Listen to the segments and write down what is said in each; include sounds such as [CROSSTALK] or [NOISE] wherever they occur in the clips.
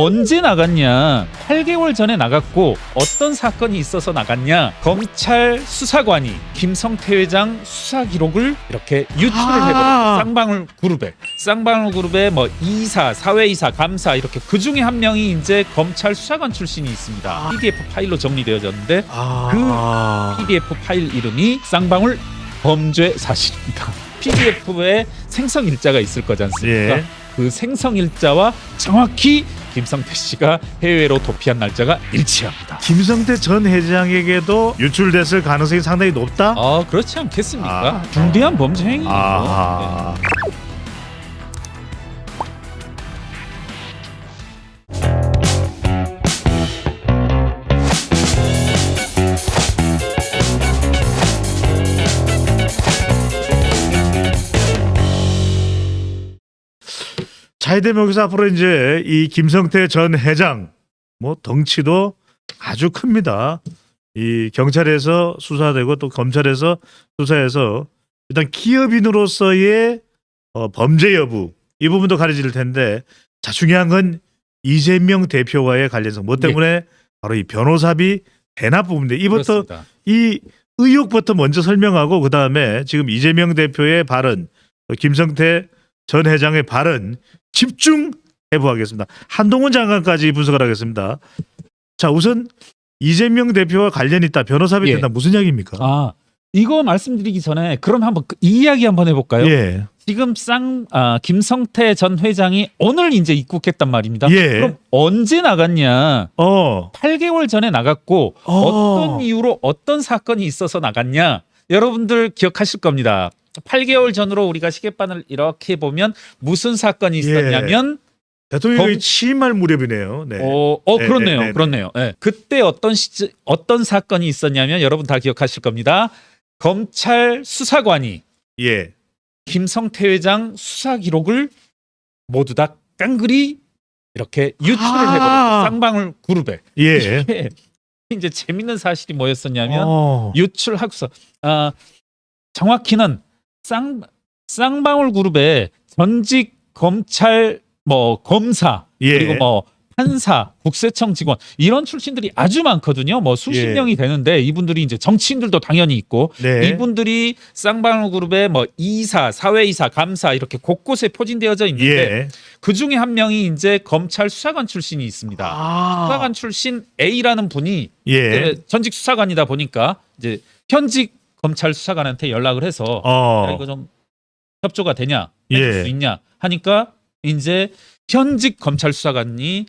언제 나갔냐? 8개월 전에 나갔고 어떤 사건이 있어서 나갔냐? 검찰 수사관이 김성태 회장 수사 기록을 이렇게 유출을 아. 해버렸어요. 쌍방울 그룹에 쌍방울 그룹에 뭐 이사, 사회이사, 감사 이렇게 그 중에 한 명이 이제 검찰 수사관 출신이 있습니다. 아. PDF 파일로 정리되어졌는데 아. PDF 파일 이름이 쌍방울 범죄 사실입니다. PDF에 생성 일자가 있을 거지 않습니까? 예. 그 생성 일자와 정확히 김성태 씨가 해외로 도피한 날짜가 일치합니다. 김성태 전 회장에게도 유출됐을 가능성이 상당히 높다. 아 그렇지 않겠습니까? 아. 중대한 범죄 행위죠. 아. 자, 여기서 앞으로 이제 이 김성태 전 회장 뭐 덩치도 아주 큽니다. 이 경찰에서 수사되고 또 검찰에서 수사해서 일단 기업인으로서의 어, 범죄 여부 이 부분도 가려질 텐데 자 중요한 건 이재명 대표와의 관련성 뭐 때문에 바로 이 변호사비 대납 부분인데 네. 이부터 그렇습니다. 이 의혹부터 먼저 설명하고 그 다음에 지금 이재명 대표의 발언, 또 김성태 전 회장의 발언 집중 해부하겠습니다. 한동훈 장관까지 분석을 하겠습니다. 자 우선 이재명 대표와 관련 있다 변호사비 예. 된다 무슨 이야기입니까? 아 이거 말씀드리기 전에 그럼 한번 그 이 이야기 한번 해볼까요? 예, 지금 쌍 아, 김성태 전 회장이 오늘 이제 입국했단 말입니다. 예. 그럼 언제 나갔냐? 어, 8개월 전에 나갔고 어. 어 떤 이유로 어떤 사건이 있어서 나갔냐? 여러분들 기억하실 겁니다. 8개월 전으로 우리가 시계바늘 이렇게 보면 무슨 사건이 예. 있었냐면 대통령이 검- 취임할 무렵이네요. 네. 어, 어 네, 그렇네요. 네, 네, 네. 그렇네요. 예. 그때 어떤 시 어떤 사건이 있었냐면 여러분 다 기억하실 겁니다. 검찰 수사관이 예, 김성태 회장 수사 기록을 모두 다 깡그리 이렇게 유출을 아. 해버렸어요. 쌍방울 그룹에. 예. [LAUGHS] 이게 이제 재밌는 사실이 뭐였었냐면 어, 유출하고서 아 정확히는 쌍 쌍방울 그룹의 전직 검찰 뭐 검사 예. 그리고 뭐 판사, 국세청 직원 이런 출신들이 아주 많거든요. 뭐 수십 예. 명이 되는데 이분들이 이제 정치인들도 당연히 있고 네. 이분들이 쌍방울 그룹의 뭐 이사, 사회이사, 감사 이렇게 곳곳에 포진되어져 있는데 예. 그 중에 한 명이 이제 검찰 수사관 출신이 있습니다. 아, 수사관 출신 A라는 분이 예. 전직 수사관이다 보니까 이제 현직 검찰 수사관한테 연락을 해서 야, 어, 이거 좀 협조가 되냐 해줄 예. 수 있냐 하니까 이제 현직 검찰 수사관이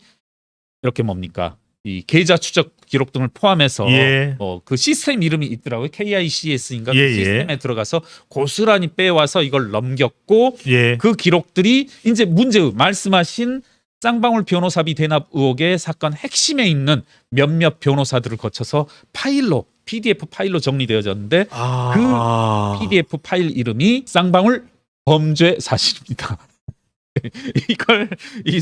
이렇게 뭡니까 이 계좌 추적 기록 등을 포함해서 예. 뭐그 시스템 이름이 있더라고요 KICS인가 예, 그 예. 시스템에 들어가서 고스란히 빼와서 이걸 넘겼고 예. 그 기록들이 이제 문제의 말씀하신 쌍방울 변호사비 대납 의혹의 사건 핵심에 있는 몇몇 변호사들을 거쳐서 파일로 PDF 파일로 정리되어졌는데 아, PDF 파일 이름이 쌍방울 범죄 사실입니다. [LAUGHS] 이걸 이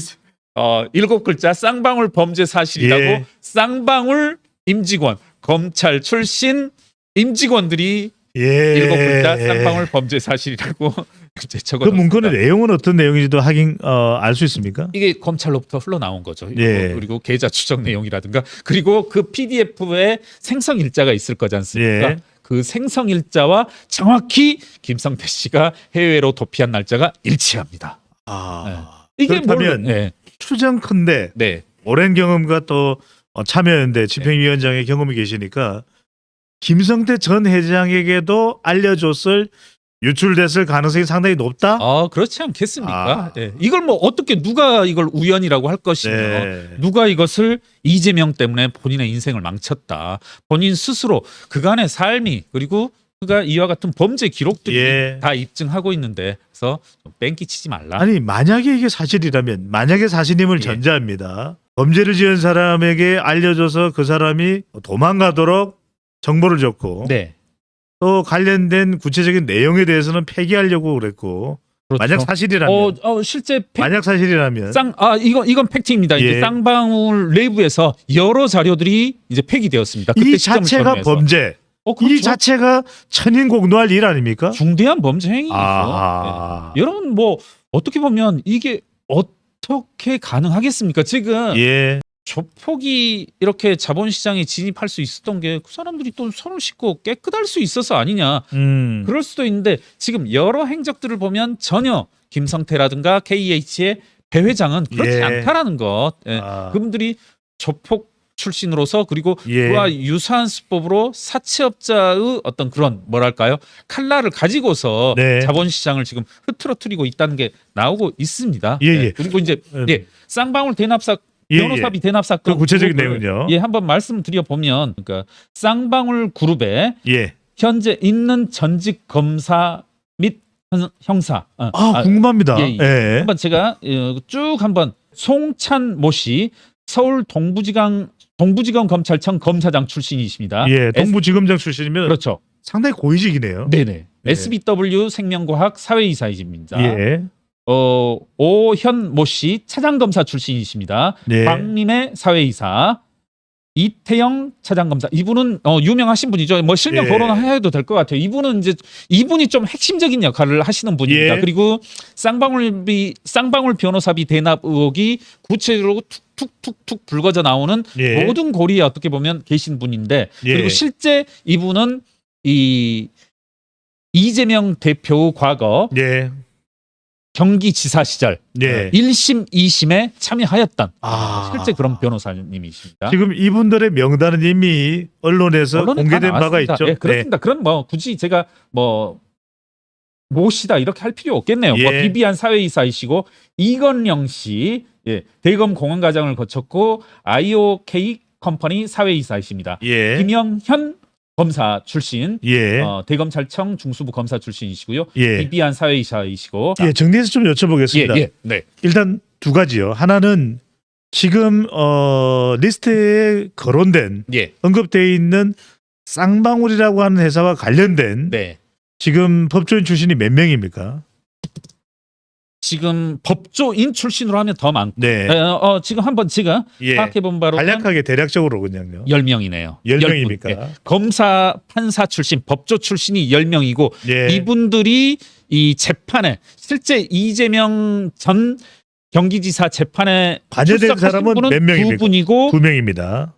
어, 일곱 글자 쌍방울 범죄 사실이라고 예. 쌍방울 임직원 검찰 출신 임직원들이 예. 일곱 글자 쌍방울 범죄 사실이라고. [LAUGHS] 그 문건의 내용은 어떤 내용인지도 하긴 어, 알 수 있습니까? 이게 검찰로부터 흘러나온 거죠. 예. 그리고 계좌 추적 내용이라든가 그리고 그 PDF에 생성 일자가 있을 거지 않습니까? 예. 그 생성 일자와 정확히 김성태 씨가 해외로 도피한 날짜가 일치합니다. 아, 이게 그렇다면 뭘- 네. 추정컨대 네. 오랜 경험과 또 어, 참여연대 집행위원장의 경험이 계시니까 김성태 전 회장에게도 알려줬을 유출됐을 가능성이 상당히 높다. 아, 그렇지 않겠습니까? 아. 네. 이걸 뭐 어떻게 누가 이걸 우연이라고 할 것이며 네. 누가 이것을 이재명 때문에 본인의 인생을 망쳤다. 본인 스스로 그간의 삶이 그리고 그가 이와 같은 범죄 기록들이 예. 다 입증하고 있는데 그래서 좀 뺑기치지 말라. 아니 만약에 이게 사실이라면 만약에 사실임을 예. 전제합니다. 범죄를 지은 사람에게 알려줘서 그 사람이 도망가도록 정보를 줬고 네. 또 관련된 구체적인 내용에 대해서는 폐기하려고 그랬고 그렇죠. 만약 사실이라면 어, 어 실제 팩, 만약 사실이라면 쌍, 아 이건 이건 팩트입니다. 이제 예. 쌍방울 내부에서 여러 자료들이 이제 폐기되었습니다. 그때 이 시점을 자체가 전후해서. 범죄 어, 그렇죠. 이 자체가 천인 공노할 일 아닙니까? 중대한 범죄 행위죠. 아, 네. 여러분 뭐 어떻게 보면 이게 어떻게 가능하겠습니까? 지금 예. 조폭이 이렇게 자본시장에 진입할 수 있었던 게 그 사람들이 또 손을 씻고 깨끗할 수 있어서 아니냐. 음. 그럴 수도 있는데 지금 여러 행적들을 보면 전혀 김성태라든가 KH의 배 회장은 그렇지 예. 않다라는 것. 예. 아. 그분들이 조폭 출신으로서 그리고 예. 그와 유사한 수법으로 사채업자의 어떤 그런 뭐랄까요 칼날을 가지고서 네. 자본시장을 지금 흐트러뜨리고 있다는 게 나오고 있습니다. 예, 예. 그리고 이제 음. 예, 쌍방울 대납 사 예, 예. 변호사비 대납 사건 그 구체적인 내용은요? 예, 한번 말씀드려 보면 그러니까 쌍방울 그룹에 예. 현재 있는 전직 검사 및 현- 형사 어, 아, 아, 궁금합니다. 예, 예. 한번 제가 어, 쭉 한번 송찬 모씨 서울 동부지검 동부지검 검찰청 검사장 출신이십니다. 예. 동부지검장 출신이면 그렇죠. 상당히 고위직이네요. 네네. 네. SBW 생명과학 사회이사이십니다. 예. 어, 오현 모 씨 차장검사 출신이십니다. 네. 광림의 사회이사. 이태영 차장검사 이분은 어, 유명하신 분이죠. 뭐 실명 예. 거론해도 될 것 같아요. 이분은 이제 이분이 좀 핵심적인 역할을 하시는 분입니다. 예. 그리고 쌍방울비 쌍방울 변호사비 대납 의혹이 구체적으로 툭툭툭툭 불거져 나오는 예. 모든 고리에 어떻게 보면 계신 분인데 예. 그리고 실제 이분은 이 이재명 대표 과거 예. 경기지사 시절 예. 1심, 2심에 참여하였던 아. 실제 그런 변호사님이십니다. 지금 이분들의 명단은 이미 언론에서 언론에 공개된 다 바가 나왔습니다. 있죠. 예, 그렇습니다. 그럼 뭐 굳이 제가 뭐 모시다 이렇게 할 필요 없겠네요. 뭐 예. 비비안 사회이사이시고 이건영 씨 예, 대검 공안 과장을 거쳤고 IOK 컴퍼니 사회이사이십니다. 예. 김영현 검사 출신 예. 어, 대검찰청 중수부 검사 출신이시고요. 예. 비비안 사회이사이시고 예, 정리해서 좀 여쭤보겠습니다. 예, 예, 네. 일단 두 가지요. 하나는 지금 어 리스트에 거론된 예. 언급되어 있는 쌍방울이라고 하는 회사와 관련된 네. 지금 법조인 출신이 몇 명입니까? 지금 법조인 출신으로 하면 더 많고 네. 어, 어, 지금 한번 제가 예. 파악해 본 바로 간략하게 대략적으로 그냥요. 10명이네요. 열 명입니까? 검사, 판사 출신, 법조 출신이 10명이고 예. 이분들이 이 재판에 실제 이재명 전 경기지사 재판에 관여된 출석하신 사람은 분은 몇 명입니까? 두 분이고 두 명입니다.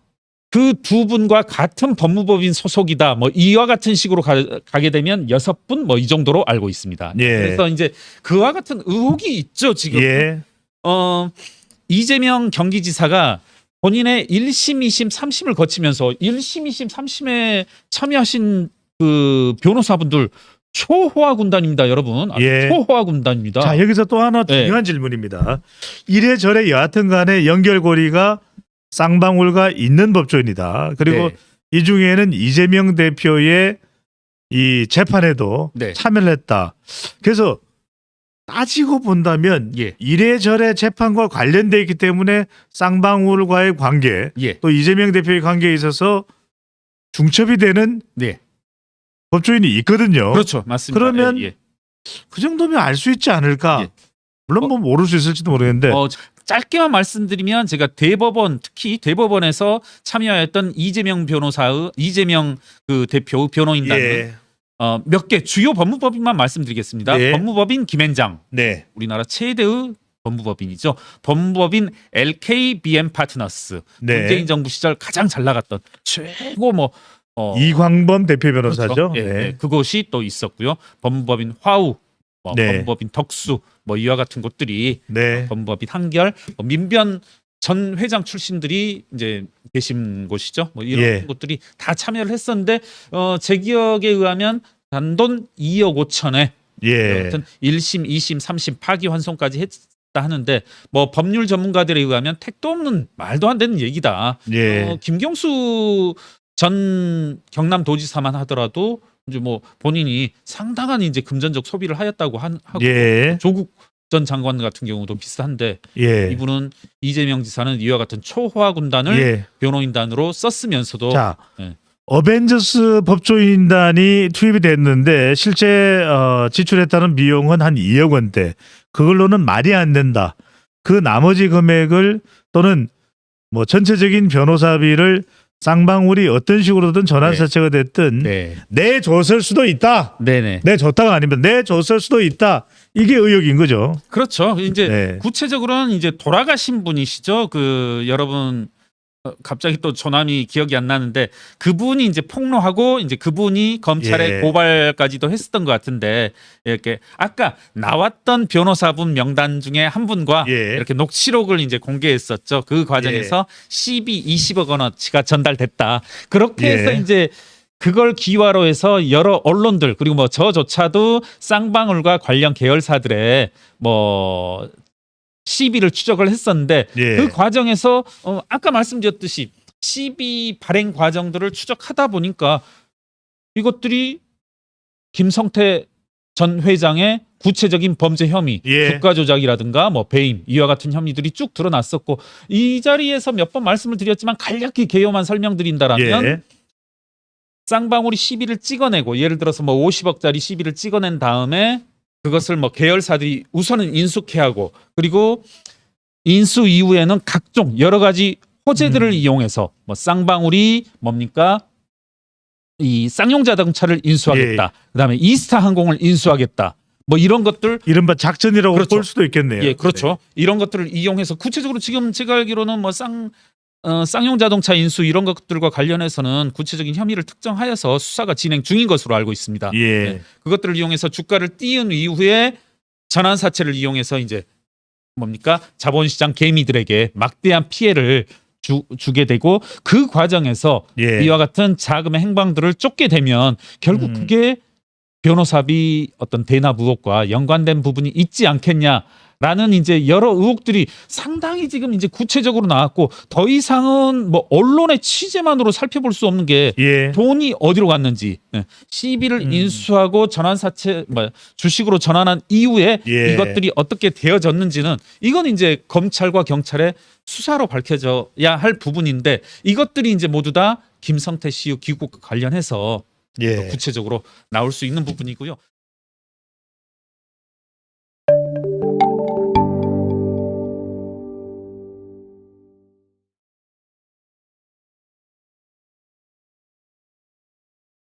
그 두 분과 같은 법무법인 소속이다. 뭐 이와 같은 식으로 가, 게 되면 여섯 분 뭐 이 정도로 알고 있습니다. 예. 그래서 이제 그와 같은 의혹이 있죠 지금. 예. 어 이재명 경기지사가 본인의 1심, 2심, 3심을 거치면서 1심, 2심, 3심에 참여하신 그 변호사분들 초호화 군단입니다, 여러분. 예. 초호화 군단입니다. 자 여기서 또 하나 네. 중요한 질문입니다. 이래저래 여하튼 간에 연결고리가 쌍방울과 있는 법조인이다. 그리고 네. 이 중에는 이재명 대표의 이 재판에도 네. 참여를 했다. 그래서 따지고 본다면 예. 이래저래 재판과 관련돼 있기 때문에 쌍방울과의 관계 예. 또 이재명 대표의 관계에 있어서 중첩이 되는 네. 법조인이 있거든요. 그렇죠. 맞습니다. 그러면 예, 예. 그 정도면 알 수 있지 않을까? 예. 물론 뭐 모를 수 있을지도 모르겠는데 어, 짧게만 말씀드리면 제가 대법원 특히 대법원에서 참여했던 이재명 변호사의 이재명 그 대표 변호인단은 예. 어, 몇 개 주요 법무법인만 말씀드리겠습니다. 네. 법무법인 김앤장 네. 우리나라 최대의 법무법인이죠. 법무법인 LKBM 파트너스 네. 문재인 정부 시절 가장 잘 나갔던 최고 뭐 어, 이광범 대표 변호사죠. 그렇죠. 예, 네. 예, 그것이 또 있었고요. 법무법인 화우, 뭐 네. 법무법인 덕수, 뭐 이와 같은 곳들이 네. 법무법인 한결, 뭐 민변 전 회장 출신들이 이제 계신 곳이죠. 뭐 이런 예. 곳들이 다 참여를 했었는데 어, 제 기억에 의하면 단돈 2억 5천에 예. 여튼 1심, 2심, 3심 파기 환송까지 했다 하는데 뭐 법률 전문가들에 의하면 택도 없는 말도 안 되는 얘기다. 예. 어, 김경수 전 경남도지사만 하더라도 이제 뭐 본인이 상당한 이제 금전적 소비를 하였다고 한, 하고 예. 조국 전 장관 같은 경우도 비슷한데 예. 이분은 이재명 지사는 이와 같은 초호화 군단을 예. 변호인단으로 썼으면서도 자, 예. 어벤져스 법조인단이 투입이 됐는데 실제 어, 지출했다는 비용은 한 2억 원대. 그걸로는 말이 안 된다. 그 나머지 금액을 또는 뭐 전체적인 변호사비를 쌍방울이 어떤 식으로든 전환 네. 사채가 됐든 네. 내줬을 수도 있다. 네네. 내줬다가 아니면 내줬을 수도 있다. 이게 의혹인 거죠. 그렇죠. 이제 네. 구체적으로는 이제 돌아가신 분이시죠. 그 여러분 어, 갑자기 또 조남이 기억이 안 나는데 그분이 이제 폭로하고 이제 그분이 검찰에 예. 고발까지도 했었던 것 같은데 이렇게 아까 나왔던 변호사분 명단 중에 한 분과 예. 이렇게 녹취록을 이제 공개했었죠. 그 과정에서 12, 20억 원어치가 전달됐다. 그렇게 해서 예. 이제 그걸 기화로 해서 여러 언론들 그리고 뭐 저조차도 쌍방울과 관련 계열사들의 뭐 시비를 추적을 했었는데 예. 그 과정에서 어 아까 말씀드렸듯이 시비 발행 과정들을 추적하다 보니까 이것들이 김성태 전 회장의 구체적인 범죄 혐의, 예. 주가 조작이라든가 뭐 배임 이와 같은 혐의들이 쭉 드러났었고 이 자리에서 몇 번 말씀을 드렸지만 간략히 개요만 설명드린다라면 예. 쌍방울이 시비를 찍어내고 예를 들어서 뭐 50억짜리 시비를 찍어낸 다음에 그것을 뭐 계열사들이 우선은 인수케하고 그리고 인수 이후에는 각종 여러 가지 호재들을 음. 이용해서 뭐 쌍방울이 뭡니까 이 쌍용 자동차를 인수하겠다. 그다음에 이스타 항공을 인수하겠다. 뭐 이런 것들 이른바 작전이라고 그렇죠. 볼 수도 있겠네요. 예, 그렇죠. 이런 것들을 이용해서 구체적으로 지금 제가 알기로는 뭐 쌍 어, 쌍용 자동차 인수 이런 것들과 관련해서는 구체적인 혐의를 특정하여서 수사가 진행 중인 것으로 알고 있습니다. 네. 예. 네. 그것들을 이용해서 주가를 띄운 이후에 전환 사채를 이용해서 이제 뭡니까 자본시장 개미들에게 막대한 피해를 주, 주게 되고 그 과정에서 예. 이와 같은 자금의 행방들을 쫓게 되면 결국 음. 그게 변호사비 어떤 대납 의혹과 연관된 부분이 있지 않겠냐라는 이제 여러 의혹들이 상당히 지금 이제 구체적으로 나왔고 더 이상은 뭐 언론의 취재만으로 살펴볼 수 없는 게 예. 돈이 어디로 갔는지 예. 시비를 음. 인수하고 전환 사채 뭐 주식으로 전환한 이후에 예. 이것들이 어떻게 되어졌는지는 이건 이제 검찰과 경찰의 수사로 밝혀져야 할 부분인데 이것들이 이제 모두 다 김성태 씨의 귀국과 관련해서 예. 구체적으로 나올 수 있는 부분이고요.